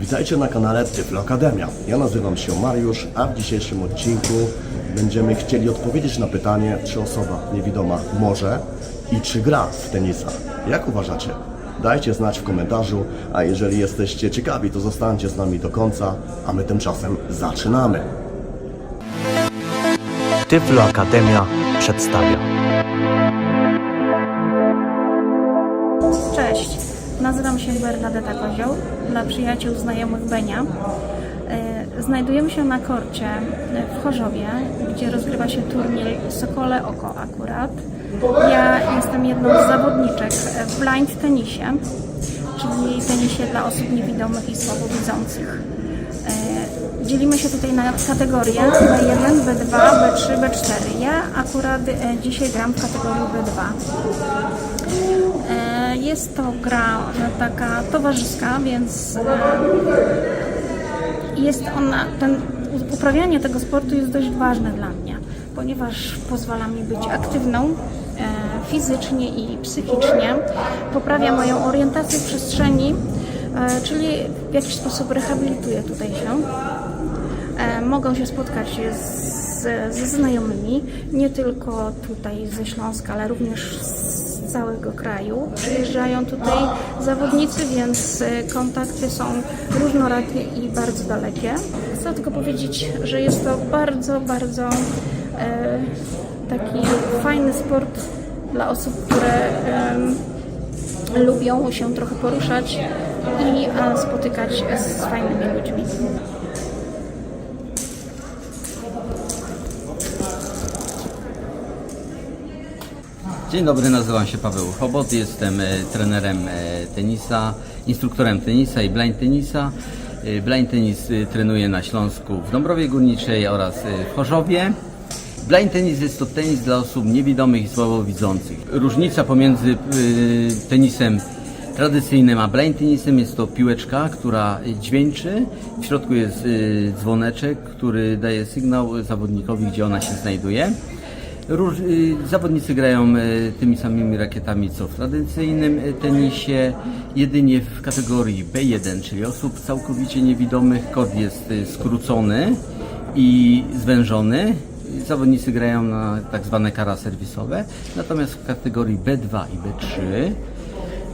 Witajcie na kanale Tyflo Akademia. Ja nazywam się Mariusz, a w dzisiejszym odcinku będziemy chcieli odpowiedzieć na pytanie, czy osoba niewidoma może i czy gra w tenisa. Jak uważacie? Dajcie znać w komentarzu, a jeżeli jesteście ciekawi, to zostańcie z nami do końca, a my tymczasem zaczynamy. Tyflo Akademia przedstawia. Nazywam się Bernadetta Kozioł, dla przyjaciół znajomych Benia. E, Znajdujemy się na korcie w Chorzowie, gdzie rozgrywa się turniej Sokole Oko akurat. Ja jestem jedną z zawodniczek w blind tenisie, czyli tenisie dla osób niewidomych i słabowidzących. E, Dzielimy się tutaj na kategorie B1, B2, B3, B4. Ja akurat e, dzisiaj gram w kategorii B2. Jest to gra e, taka towarzyska, więc e, jest ona, ten, uprawianie tego sportu jest dość ważne dla mnie, ponieważ pozwala mi być aktywną e, fizycznie i psychicznie, poprawia moją orientację w przestrzeni, e, czyli w jakiś sposób rehabilituje tutaj się. Mogą się spotkać z, ze znajomymi, nie tylko tutaj ze Śląska, ale również z całego kraju. Przyjeżdżają tutaj zawodnicy, więc e, kontakty są różnorakie i bardzo dalekie. Chcę tylko powiedzieć, że jest to bardzo, bardzo e, taki fajny sport dla osób, które em, lubią się trochę poruszać i e, spotykać z fajnymi ludźmi. Dzień dobry, nazywam się Paweł Chobot, jestem e, trenerem e, tenisa, instruktorem tenisa i blind tenisa. E, Blind tenis trenuję na Śląsku w Dąbrowie Górniczej oraz w Chorzowie. Blind tenis jest to tenis dla osób niewidomych i słabowidzących. Różnica pomiędzy tenisem tradycyjnym a blind tenisem jest to piłeczka, która dźwięczy. W środku jest dzwoneczek, który daje sygnał zawodnikowi, gdzie ona się znajduje. Róż, y, zawodnicy grają y, tymi samymi rakietami co w tradycyjnym y, tenisie, jedynie w kategorii B1, czyli osób całkowicie niewidomych, kord jest skrócony i zwężony. Zawodnicy grają na tak zwane kara serwisowe, natomiast w kategorii B2 i B3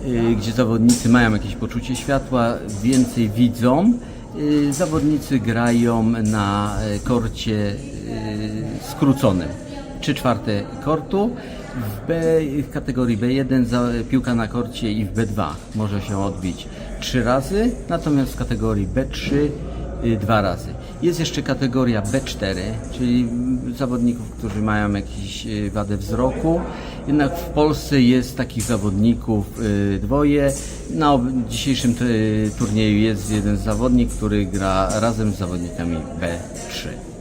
y, gdzie zawodnicy mają jakieś poczucie światła, więcej widzą. Zawodnicy grają na korcie skróconym. 3 czwarte kortu. W, B, w kategorii B1 za, piłka na korcie i w B2 może się odbić 3 razy, natomiast w kategorii B3 y, dwa razy. Jest jeszcze kategoria B4, czyli zawodników, którzy mają jakieś y, wadę wzroku. Jednak w Polsce jest takich zawodników y, dwoje. Na dzisiejszym turnieju jest jeden zawodnik, który gra razem z zawodnikami B3.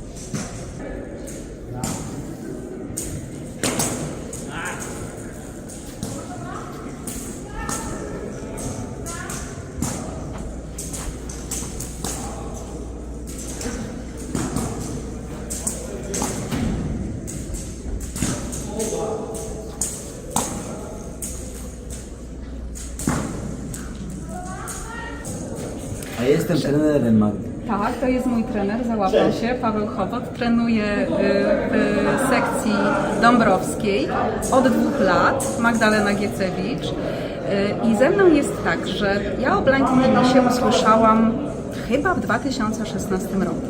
A jestem trenerem Magdy. Tak, to jest mój trener, załapał się, Paweł Chobot. Trenuje y, w sekcji dąbrowskiej od dwóch lat, Magdalena Giecewicz. Y, I ze mną jest tak, że ja o blind tenisie usłyszałam chyba w 2016 roku.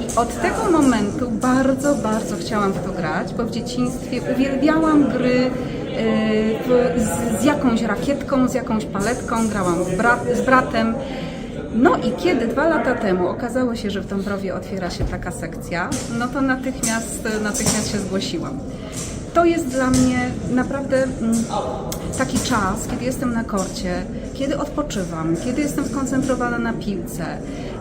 I od tego momentu bardzo, bardzo chciałam w to grać, bo w dzieciństwie uwielbiałam gry y, z, jakąś rakietką, z jakąś paletką, grałam z bratem. No i kiedy dwa lata temu okazało się, że w Dąbrowie otwiera się taka sekcja, no to natychmiast, natychmiast się zgłosiłam. To jest dla mnie naprawdę mm, taki czas, kiedy jestem na korcie, kiedy odpoczywam, kiedy jestem skoncentrowana na piłce.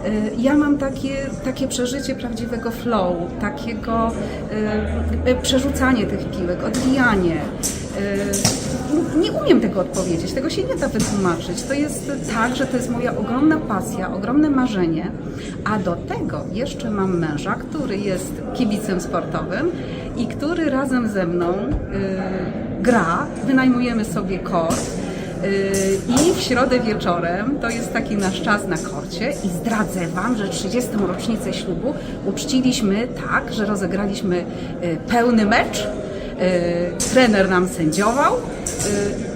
Y, Ja mam takie, takie przeżycie prawdziwego flow, takiego y, y, przerzucanie tych piłek, odbijanie. Y, Nie umiem tego odpowiedzieć, tego się nie da wytłumaczyć. To jest tak, że to jest moja ogromna pasja, ogromne marzenie, a do tego jeszcze mam męża, który jest kibicem sportowym i który razem ze mną y, gra, wynajmujemy sobie kort. Yy, I w środę wieczorem to jest taki nasz czas na korcie i zdradzę Wam, że 30. rocznicę ślubu uczciliśmy tak, że rozegraliśmy yy, pełny mecz. Yy, Trener nam sędziował. Yy,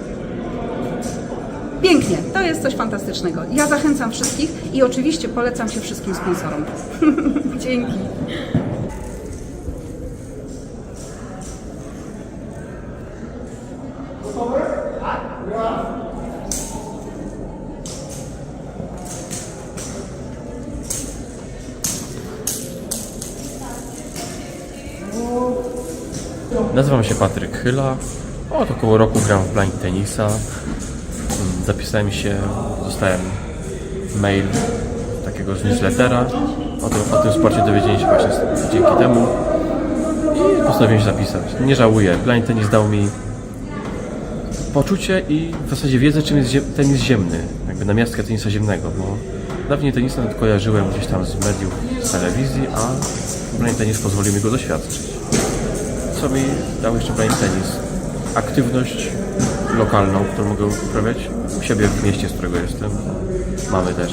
Pięknie, to jest coś fantastycznego. Ja zachęcam wszystkich i oczywiście polecam się wszystkim sponsorom. Dzięki. Nazywam się Patryk Chyla. Od około roku gram w blind tenisa. Mm, Zapisałem się, dostałem mail takiego z newslettera. O tym, o tym sporcie dowiedziałem się właśnie dzięki temu. I postanowiłem się zapisać. Nie żałuję. Blind tenis dał mi poczucie i w zasadzie wiedzę, czym jest tenis ziemny. Jakby namiastkę tenisa ziemnego, bo dawniej tenisa kojarzyłem gdzieś tam z mediów, z telewizji, a blind tenis pozwolił mi go doświadczyć co mi dał jeszcze blind tenis. Aktywność lokalną, którą mogę uprawiać u siebie w mieście, z którego jestem. Mamy też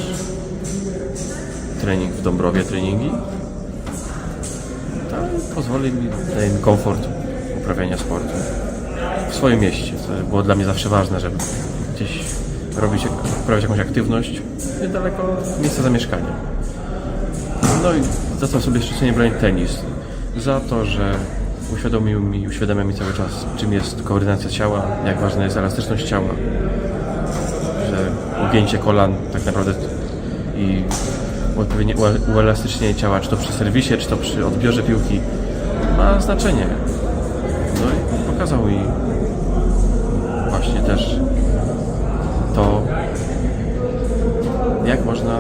trening w Dąbrowie, treningi. To pozwoli mi, mi komfort uprawiania sportu w swoim mieście. To było dla mnie zawsze ważne, żeby gdzieś robić, uprawiać jakąś aktywność niedaleko miejsca zamieszkania. No i za co sobie cenię blind tenis? Za to, że uświadomił mi, uświadamia mi cały czas, czym jest koordynacja ciała, jak ważna jest elastyczność ciała, że ugięcie kolan tak naprawdę i odpowiednie ue- uelastycznienie ciała, czy to przy serwisie, czy to przy odbiorze piłki, ma znaczenie. No i pokazał mi właśnie też to, jak można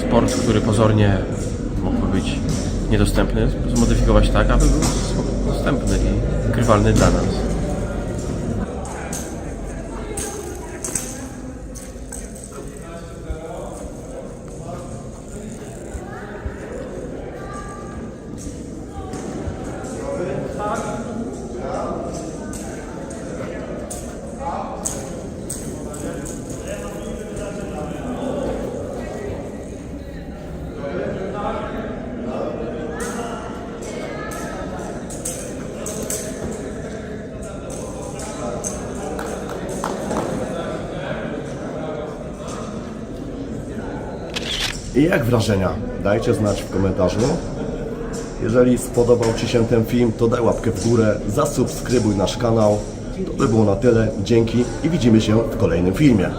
sport, który pozornie mógłby być niedostępny, zmodyfikować tak, aby był dostępny i grywalny dla nas. I jak wrażenia? Dajcie znać w komentarzu. Jeżeli spodobał Ci się ten film, to daj łapkę w górę, zasubskrybuj nasz kanał. To by było na tyle. Dzięki i widzimy się w kolejnym filmie.